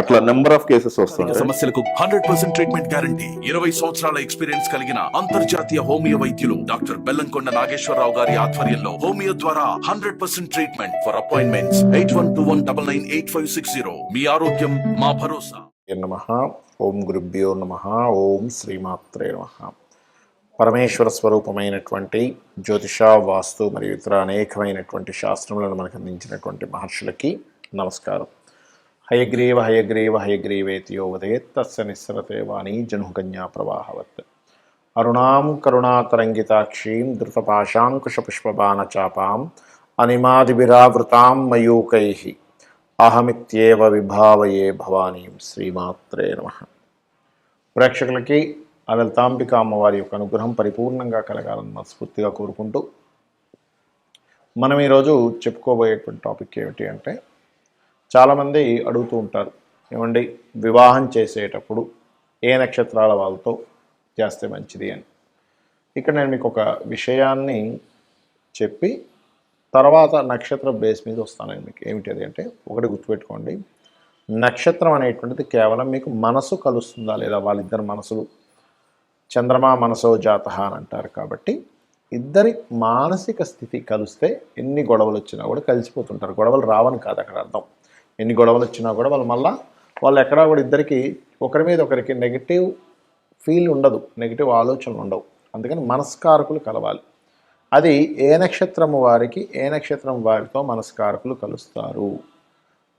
అట్లా number of cases వస్తుంటాయి సమస్యలకు హండ్రెడ్ పర్సెంట్ ట్రీట్మెంట్ గ్యారంటీ ఇరవై సంవత్సరాల ఎక్స్పీరియన్స్ కలిగిన అంతర్జాతీయ హోమియో వైద్యులు డాక్టర్ బెల్లంకొండ నాగేశ్వరరావు గారి ఆధ్వర్యంలో హోమియో ద్వారా hundred percent treatment for appointments eight one two one double nine eight five six zero. మీ ఆరోగ్యం మా భరోసా. నమ? ఓం గురుభ్యో నమ. ఓం శ్రీమాత్రే నమ. పరమేశ్వర స్వరూపమైనటువంటి జ్యోతిష వాస్తు మరియు ఇతర అనేకమైనటువంటి శాస్త్రములను మనకు అందించినటువంటి మహర్షులకి నమస్కారం. హయగ్రీవ హయగ్రీవ హయగ్రీవేతియో ఉదయత్ తస్య నిస్సరతే వాణి జనుకన్యా ప్రవాహవత్. అరుణాం కరుణాతరంగితాక్షీం ధృతపాశాంకుశపుష్పబాణచాపాం అనిమాదిభిరావృతాం మయూకై. అహమిత్యేవ విభావయే భవానీం శ్రీమాత్రే నమ. ప్రేక్షకులకి ఆ అమ్మవారి యొక్క అనుగ్రహం పరిపూర్ణంగా కలగాలని మనస్ఫూర్తిగా కోరుకుంటూ మనం ఈరోజు చెప్పుకోబోయేటువంటి టాపిక్ ఏమిటి అంటే చాలామంది అడుగుతూ ఉంటారు ఏమండి వివాహం చేసేటప్పుడు ఏ నక్షత్రాల వాళ్ళతో చేస్తే మంచిది? అని. ఇక్కడ నేను మీకు ఒక విషయాన్ని చెప్పి తర్వాత నక్షత్ర బేస్ మీద వస్తాను మీకు. ఏమిటి అది అంటే ఒకటి గుర్తుపెట్టుకోండి. నక్షత్రం అనేటువంటిది కేవలం మీకు మనసు కలుస్తుందా లేదా? వాళ్ళిద్దరు మనసులు. చంద్రమా మనసో జాత అని అంటారు కాబట్టి ఇద్దరి మానసిక స్థితి కలిస్తే ఎన్ని గొడవలు వచ్చినా కూడా కలిసిపోతుంటారు. గొడవలు రావని కాదు అక్కడ అర్థం. ఎన్ని గొడవలు వచ్చినా కూడా వాళ్ళు మళ్ళీ వాళ్ళు ఎక్కడా కూడా ఇద్దరికి ఒకరి మీద ఒకరికి నెగిటివ్ ఫీల్ ఉండదు. నెగిటివ్ ఆలోచనలు ఉండవు. అందుకని మనస్కారకులు కలవాలి. అది ఏ నక్షత్రము వారికి ఏ నక్షత్రం వారితో మనస్కారకులు కలుస్తారు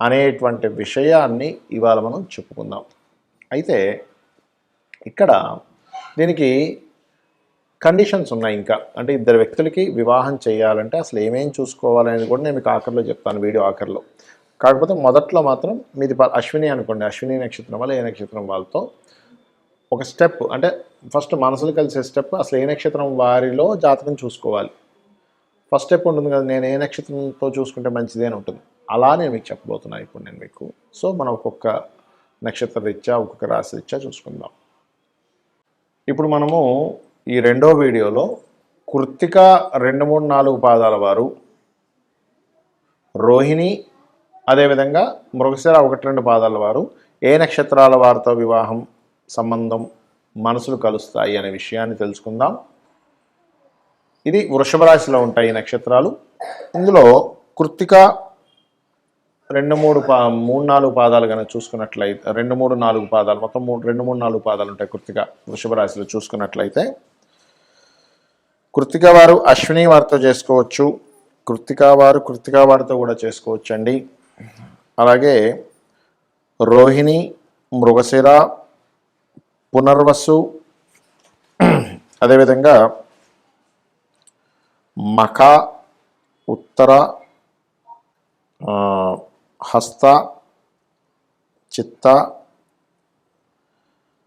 అనేటువంటి విషయాన్ని ఇవాళ మనం చెప్పుకుందాం. అయితే ఇక్కడ దీనికి కండిషన్స్ ఉన్నాయి ఇంకా. అంటే ఇద్దరు వ్యక్తులకి వివాహం చేయాలంటే అసలు ఏమేం చూసుకోవాలనేది కూడా నేను మీకు ఆఖరిలో చెప్తాను వీడియో ఆఖరిలో. కాకపోతే మొదట్లో మాత్రం మీది అశ్విని అనుకోండి. అశ్విని నక్షత్రం వల్ల ఏ నక్షత్రం వాళ్ళతో ఒక స్టెప్ అంటే ఫస్ట్ మనసులు కలిసే స్టెప్ అసలు ఏ నక్షత్రం వారిలో జాతకం చూసుకోవాలి. ఫస్ట్ స్టెప్ ఉంటుంది కదా నేను ఏ నక్షత్రంతో చూసుకుంటే మంచిది అని ఉంటుంది. అలా నేను మీకు చెప్పబోతున్నాను ఇప్పుడు నేను మీకు. సో మనం ఒక్కొక్క నక్షత్ర రీత్యా ఒక్కొక్క రాశి రీత్యా చూసుకుందాం. ఇప్పుడు మనము ఈ రెండో వీడియోలో కృత్తిక రెండు మూడు నాలుగు పాదాల వారు రోహిణి అదేవిధంగా మృగశిర ఒకటి రెండు పాదాల వారు ఏ నక్షత్రాల వారితో వివాహం సంబంధం మనసులు కలుస్తాయి అనే విషయాన్ని తెలుసుకుందాం. ఇది వృషభ రాశిలో ఉంటాయి ఈ నక్షత్రాలు. ఇందులో కృత్తిక రెండు మూడు పా మూడు నాలుగు పాదాలు కనుక చూసుకున్నట్లయితే రెండు మూడు నాలుగు పాదాలు మొత్తం మూడు రెండు మూడు నాలుగు పాదాలు ఉంటాయి కృత్తిక వృషభ రాశిలో చూసుకున్నట్లయితే. కృత్తిక వారు అశ్విని వారితో చేసుకోవచ్చు. కృత్తిక వారు కృత్తిక వారితో కూడా చేసుకోవచ్చండి. అలాగే రోహిణి మృగశిర పునర్వసు అదేవిధంగా మఖ ఉత్తర హస్త చిత్త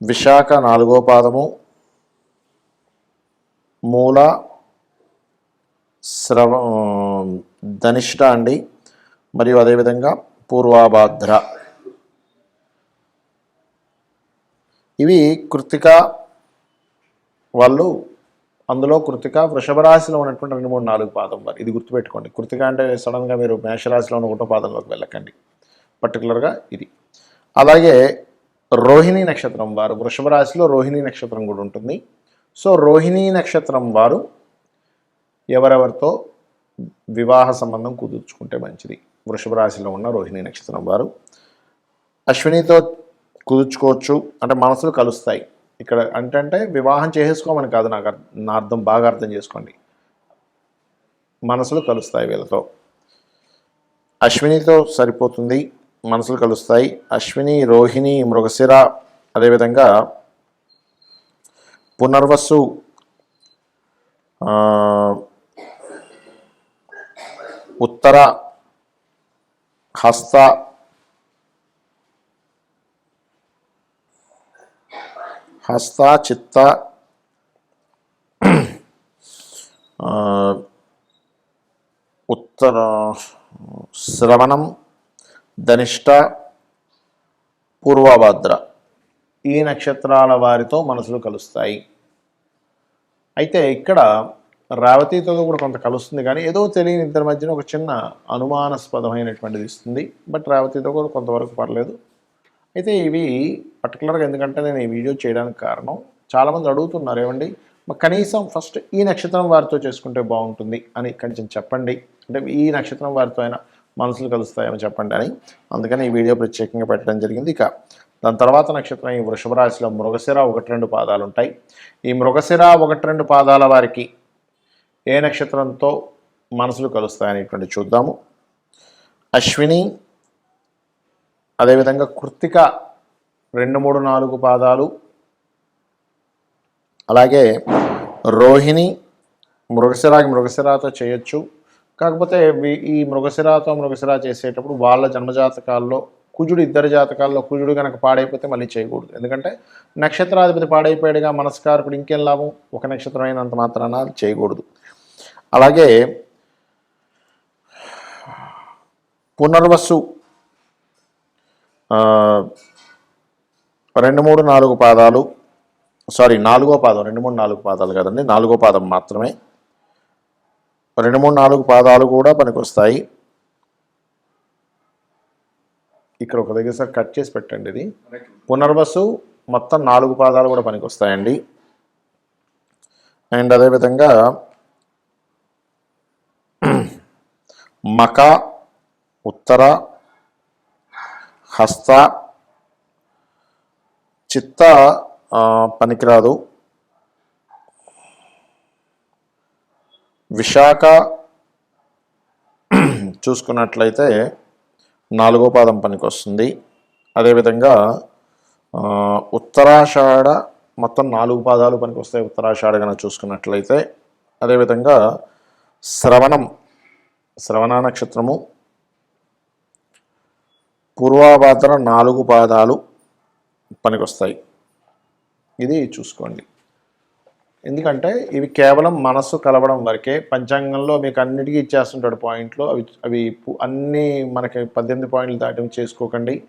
విశాఖ నాలుగో పాదము మూల శ్రవ ధనిష్ట అండి. మరియు అదేవిధంగా పూర్వాభాద్ర. ఇవి కృతిక వాళ్ళు అందులో కృతిక వృషభ రాశిలో ఉన్నటువంటి రెండు మూడు నాలుగు పాదం వారు. ఇది గుర్తుపెట్టుకోండి. కృతిక అంటే సడన్గా మీరు మేషరాశిలో ఉన్న ఒకటో పాదంలోకి వెళ్ళకండి. పర్టికులర్గా ఇది. అలాగే రోహిణి నక్షత్రం వారు. వృషభ రాశిలో రోహిణి నక్షత్రం కూడా ఉంటుంది. సో రోహిణి నక్షత్రం వారు ఎవరెవరితో వివాహ సంబంధం కుదుర్చుకుంటే మంచిది? వృషభ రాశిలో ఉన్న రోహిణి నక్షత్రం వారు. అశ్వినితో కుదుర్చుకోవచ్చు. అంటే మనసులు కలుస్తాయి. ఇక్కడ అంటే వివాహం చేసేసుకోమని కాదు నాకు నా అర్థం బాగా అర్థం చేసుకోండి. మనసులు కలుస్తాయి వీళ్ళతో. అశ్వినితో సరిపోతుంది. మనసులు కలుస్తాయి. అశ్విని రోహిణి మృగశిర అదేవిధంగా పునర్వసు ఉత్తర హస్త హస్త చిత్త. ఉత్తర శ్రవణం ధనిష్ట పూర్వభద్ర. ఈ నక్షత్రాల వారితో మనసులు కలుస్తాయి. అయితే ఇక్కడ రేవతితో కూడా కొంత కలుస్తుంది. కానీ ఏదో తెలియని ఇద్దరి మధ్యన ఒక చిన్న అనుమానాస్పదమైనటువంటిది ఇస్తుంది. బట్ రేవతితో కూడా కొంతవరకు పర్లేదు. అయితే ఇవి పర్టికులర్గా ఎందుకంటే నేను ఈ వీడియో చేయడానికి కారణం. చాలామంది అడుగుతున్నారు ఏమండి? కనీసం ఫస్ట్ ఈ నక్షత్రం వారితో చేసుకుంటే బాగుంటుంది అని కొంచెం చెప్పండి. అంటే ఈ నక్షత్రం వారితో అయినా మనసులు కలుస్తాయేమో చెప్పండి అని. అందుకని ఈ వీడియో ప్రత్యేకంగా పెట్టడం జరిగింది. ఇక దాని తర్వాత నక్షత్రం ఈ వృషభ రాశిలో మృగశిర ఒకటి రెండు పాదాలు ఉంటాయి ఈ మృగశిర ఒకటి రెండు పాదాల వారికి ఏ నక్షత్రంతో మనసులు కలుస్తాయనేటువంటి చూద్దాము. అశ్విని అదేవిధంగా కృత్తిక రెండు మూడు నాలుగు పాదాలు. అలాగే రోహిణి మృగశిరాకి మృగశిరాతో చేయొచ్చు. కాకపోతే ఈ మృగశిరాతో మృగశిరా చేసేటప్పుడు వాళ్ళ జన్మజాతకాల్లో కుజుడు ఇద్దరు జాతకాల్లో కుజుడు కనుక పాడైపోతే మళ్ళీ చేయకూడదు. ఎందుకంటే నక్షత్రాధిపతి పాడైపోయాడుగా మనస్కారకుడు ఇంకేం లాభం? ఒక నక్షత్రం అయినంత మాత్రాన చేయకూడదు. అలాగే పునర్వసు రెండు మూడు నాలుగు పాదాలు సారీ నాలుగో పాదం రెండు మూడు నాలుగు పాదాలు కదండి నాలుగో పాదం మాత్రమే. రెండు మూడు నాలుగు పాదాలు కూడా పనికొస్తాయి. ఇక్కడ ఒక దగ్గర సార్ కట్ చేసి పెట్టండి ఇది. పునర్వసు మొత్తం నాలుగు పాదాలు కూడా పనికొస్తాయండి. అండ్ అదేవిధంగా మక ఉత్తర హస్త చిత్త పనికిరాదు. విశాఖ చూసుకున్నట్లయితే నాలుగో పాదం పనికొస్తుంది. అదేవిధంగా ఉత్తరాషాఢ మొత్తం నాలుగు పాదాలు పనికి వస్తాయి ఉత్తరాషాఢ కనుక చూసుకున్నట్లయితే. అదేవిధంగా శ్రవణం శ్రవణ నక్షత్రము. పూర్వాభాద్ర నాలుగు పాదాలు పనికొస్తాయి. ఇది చూసుకోండి. ఎందుకంటే ఇవి కేవలం మనస్సు కలవడం వరకే పంచాంగంలో మీకు అన్నిటికీ ఇచ్చేస్తుంటాడు పాయింట్లు. అవి అవి అన్నీ మనకి పద్దెనిమిది పాయింట్లు దాటి చేసుకోకండి.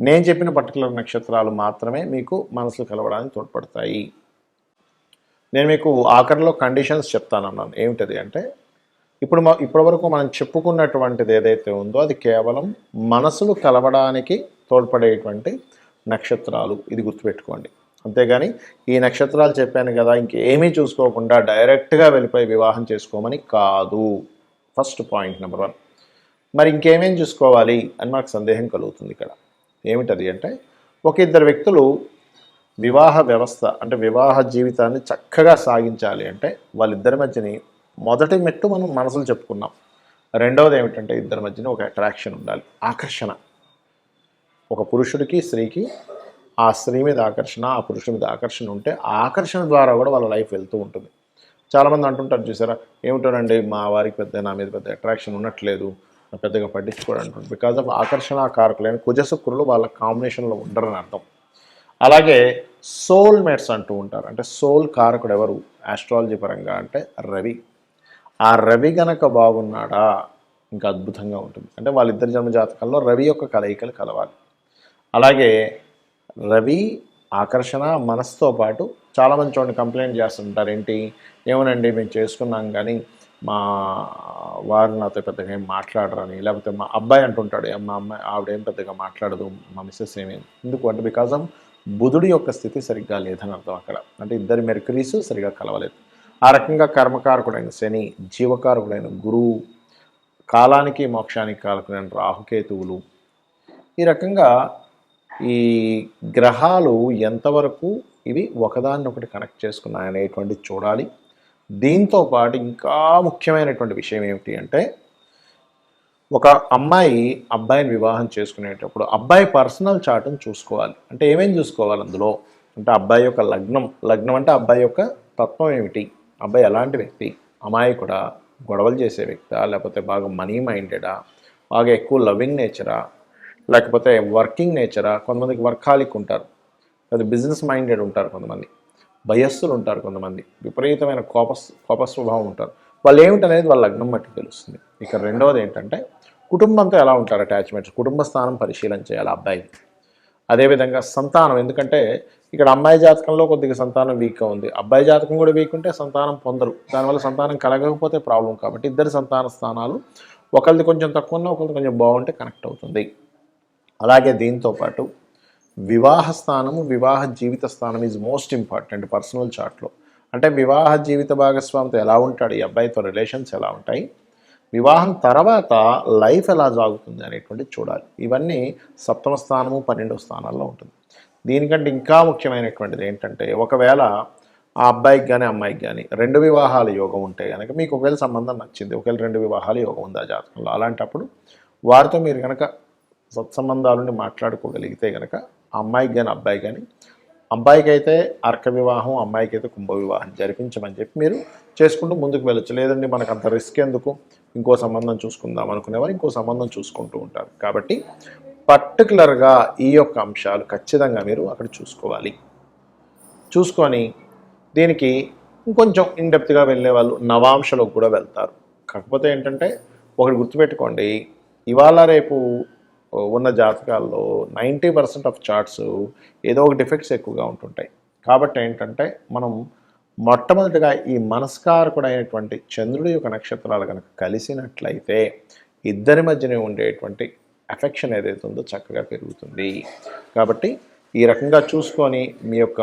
నేను చెప్పిన పర్టికులర్ నక్షత్రాలు మాత్రమే మీకు మనసు కలవడానికి తోడ్పడతాయి. నేను మీకు ఆఖరిలో కండిషన్స్ చెప్తానన్నాను. ఏమిటది అంటే ఇప్పుడు మా ఇప్పటి వరకు మనం చెప్పుకున్నటువంటిది ఏదైతే ఉందో అది కేవలం మనసులు కలవడానికి తోడ్పడేటువంటి నక్షత్రాలు. ఇది గుర్తుపెట్టుకోండి. అంతేగాని ఈ నక్షత్రాలు చెప్పాను కదా ఇంకేమీ చూసుకోకుండా డైరెక్ట్గా వెళ్ళిపోయి వివాహం చేసుకోమని కాదు. First point number one. మరి ఇంకేమేం చూసుకోవాలి అని మాకు సందేహం కలుగుతుంది ఇక్కడ. ఏమిటది అంటే ఒక ఇద్దరు వ్యక్తులు వివాహ వ్యవస్థ అంటే వివాహ జీవితాన్ని చక్కగా సాగించాలి అంటే వాళ్ళిద్దరి మధ్యని మొదటి మెట్టు మనం మనసులు చెప్పుకున్నాం. రెండవది ఏమిటంటే ఇద్దరి మధ్యన ఒక అట్రాక్షన్ ఉండాలి. ఆకర్షణ. ఒక పురుషుడికి స్త్రీకి ఆ స్త్రీ మీద ఆకర్షణ ఆ పురుషుడి మీద ఆకర్షణ ఉంటే ఆ ఆకర్షణ ద్వారా కూడా వాళ్ళ లైఫ్ వెళ్తూ ఉంటుంది. చాలామంది అంటుంటారు చూసారా ఏమిటోనండి మా వారికి పెద్ద నా మీద పెద్ద అట్రాక్షన్ ఉండట్లేదు పెద్దగా పట్టించుకోవడం బికాజ్ ఆఫ్ ఆకర్షణ కారకులైన కుజశుక్రులు వాళ్ళ కాంబినేషన్లో ఉండరని అర్థం. అలాగే సోల్ మేట్స్ అంటూ ఉంటారు. అంటే సోల్ కారకుడు ఎవరు? ఆస్ట్రాలజీ పరంగా అంటే రవి. ఆ రవి గనక బాగున్నాడా? ఇంకా అద్భుతంగా ఉంటుంది. అంటే వాళ్ళిద్దరి జన్మ జాతకాల్లో రవి యొక్క కలయికలు కలవాలి. అలాగే రవి ఆకర్షణ మనసుతో పాటు చాలామంది చూడండి కంప్లైంట్ చేస్తుంటారు. ఏంటి? ఏమోనండి మేము చేసుకున్నాం కానీ మా వారు నాతో పెద్దగా ఏం మాట్లాడరని లేకపోతే మా అబ్బాయి అంటుంటాడు మా అమ్మాయి ఆవిడేం పెద్దగా మాట్లాడదు మా మిస్సెస్ ఏమీ? ఎందుకు అంటే బికాజ్ ఆఫ్ బుధుడి యొక్క స్థితి సరిగ్గా లేదని అర్థం అక్కడ. అంటే ఇద్దరి మెర్కరీస్ సరిగ్గా కలవలేదు. ఆ రకంగా కర్మకారకుడైన శని జీవకారకుడైన గురువు కాలానికి మోక్షానికి కారకుడైన రాహుకేతువులు. ఈ రకంగా ఈ గ్రహాలు ఎంతవరకు ఇవి ఒకదాన్నొకటి కనెక్ట్ చేసుకున్నాయనేటువంటిది చూడాలి. దీంతో పాటు ఇంకా ముఖ్యమైనటువంటి విషయం ఏమిటి అంటే ఒక అమ్మాయి అబ్బాయిని వివాహం చేసుకునేటప్పుడు అబ్బాయి పర్సనల్ చార్ట్ని చూసుకోవాలి. అంటే ఏమేమి చూసుకోవాలి అందులో? అంటే అబ్బాయి యొక్క లగ్నం లగ్నం అంటే అబ్బాయి యొక్క తత్వం ఏమిటి? అబ్బాయి ఎలాంటి వ్యక్తి అమాయకుడా గొడవలు చేసే వ్యక్తా లేకపోతే బాగా మనీ మైండెడా బాగా ఎక్కువ లవింగ్ నేచరా లేకపోతే వర్కింగ్ నేచరా కొంతమందికి వర్కాలిక్ ఉంటారు లేదా బిజినెస్ మైండెడ్ ఉంటారు కొంతమంది భయస్సులు ఉంటారు కొంతమంది విపరీతమైన కోప కోప స్వభావం ఉంటారు. వాళ్ళు ఏమిటనేది వాళ్ళ లగ్నం బట్టి తెలుస్తుంది. ఇక రెండవది ఏంటంటే కుటుంబంతో ఎలా ఉంటారు అటాచ్మెంట్స్? కుటుంబ స్థానం పరిశీలన చేయాలి అబ్బాయికి. అదేవిధంగా సంతానం ఎందుకంటే ఇక్కడ అమ్మాయి జాతకంలో కొద్దిగా సంతానం వీక్గా ఉంది. అబ్బాయి జాతకం కూడా వీక్ ఉంటే సంతానం పొందరు. దానివల్ల సంతానం కలగకపోతే ప్రాబ్లం కాబట్టి ఇద్దరి సంతాన స్థానాలు ఒకరిది కొంచెం తక్కువ ఉన్నా ఒకరిది కొంచెం బాగుంటే కనెక్ట్ అవుతుంది. అలాగే దీంతో పాటు వివాహ స్థానము వివాహ జీవిత స్థానం ఈజ్ మోస్ట్ ఇంపార్టెంట్ పర్సనల్ చార్ట్లో అంటే వివాహ జీవిత భాగస్వామితో ఎలా ఉంటాడు? ఈ అబ్బాయితో రిలేషన్స్ ఎలా ఉంటాయి? వివాహం తర్వాత లైఫ్ ఎలా సాగుతుంది అనేటువంటి చూడాలి. ఇవన్నీ సప్తమ స్థానము పన్నెండవ స్థానాల్లో ఉంటుంది. దీనికంటే ఇంకా ముఖ్యమైనటువంటిది ఏంటంటే ఒకవేళ ఆ అబ్బాయికి కానీ అమ్మాయికి కానీ రెండు వివాహాల యోగం ఉంటే కనుక మీకు ఒకవేళ సంబంధం నచ్చింది ఒకవేళ రెండు వివాహాల యోగం ఉంది ఆ జాతకంలో? అలాంటప్పుడు వారితో మీరు కనుక సత్సంబంధాలని మాట్లాడుకోగలిగితే కనుక ఆ అమ్మాయికి కానీ అబ్బాయి కానీ అబ్బాయికి అయితే అర్క వివాహం అమ్మాయికి అయితే కుంభ వివాహం జరిపించమని చెప్పి మీరు చేసుకుంటూ ముందుకు వెళ్ళచ్చు. లేదండి మనకు అంత రిస్క్ ఎందుకు? ఇంకో సంబంధం చూసుకుందాం అనుకునేవారు ఇంకో సంబంధం చూసుకుంటూ ఉంటారు. కాబట్టి పర్టికులర్గా ఈ యొక్క అంశాలు ఖచ్చితంగా మీరు అక్కడ చూసుకోవాలి. చూసుకొని దీనికి ఇంకొంచెం ఇన్డెప్త్గా వెళ్ళే వాళ్ళు నవాంశలోకి కూడా వెళ్తారు. కాకపోతే ఏంటంటే ఒకటి గుర్తుపెట్టుకోండి ఇవాళ రేపు ఉన్న జాతకాల్లో నైంటీ పర్సెంట్ ఆఫ్ చార్ట్స్ ఏదో ఒక డిఫెక్ట్స్ ఎక్కువగా ఉంటుంటాయి. కాబట్టి ఏంటంటే మనం మొట్టమొదటిగా ఈ మనస్కారకుడైనటువంటి చంద్రుడి యొక్క నక్షత్రాలు కనుక కలిసినట్లయితే ఇద్దరి మధ్యనే ఉండేటువంటి అఫెక్షన్ ఏదైతే ఉందో చక్కగా పెరుగుతుంది. కాబట్టి ఈ రకంగా చూసుకొని మీ యొక్క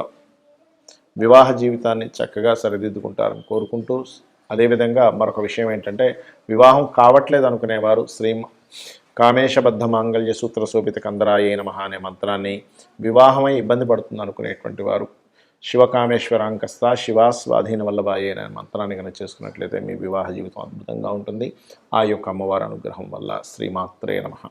వివాహ జీవితాన్ని చక్కగా సరిదిద్దుకుంటారని కోరుకుంటూ అదేవిధంగా మరొక విషయం ఏంటంటే వివాహం కావట్లేదు అనుకునేవారు శ్రీ కామేశబద్ధ మాంగళ్య సూత్ర శోభిత కందరాయే నమః అనే మంత్రాన్ని వివాహమై ఇబ్బంది పడుతుంది అనుకునేటువంటి వారు శివకామేశ్వరాంకస్త శివా స్వాధీన వల్లభాయే అనే మంత్రాన్ని కనుక చేసుకున్నట్లయితే మీ వివాహ జీవితం అద్భుతంగా ఉంటుంది. ఆ యొక్క అమ్మవారి అనుగ్రహం వల్ల శ్రీమాత్రే నమః.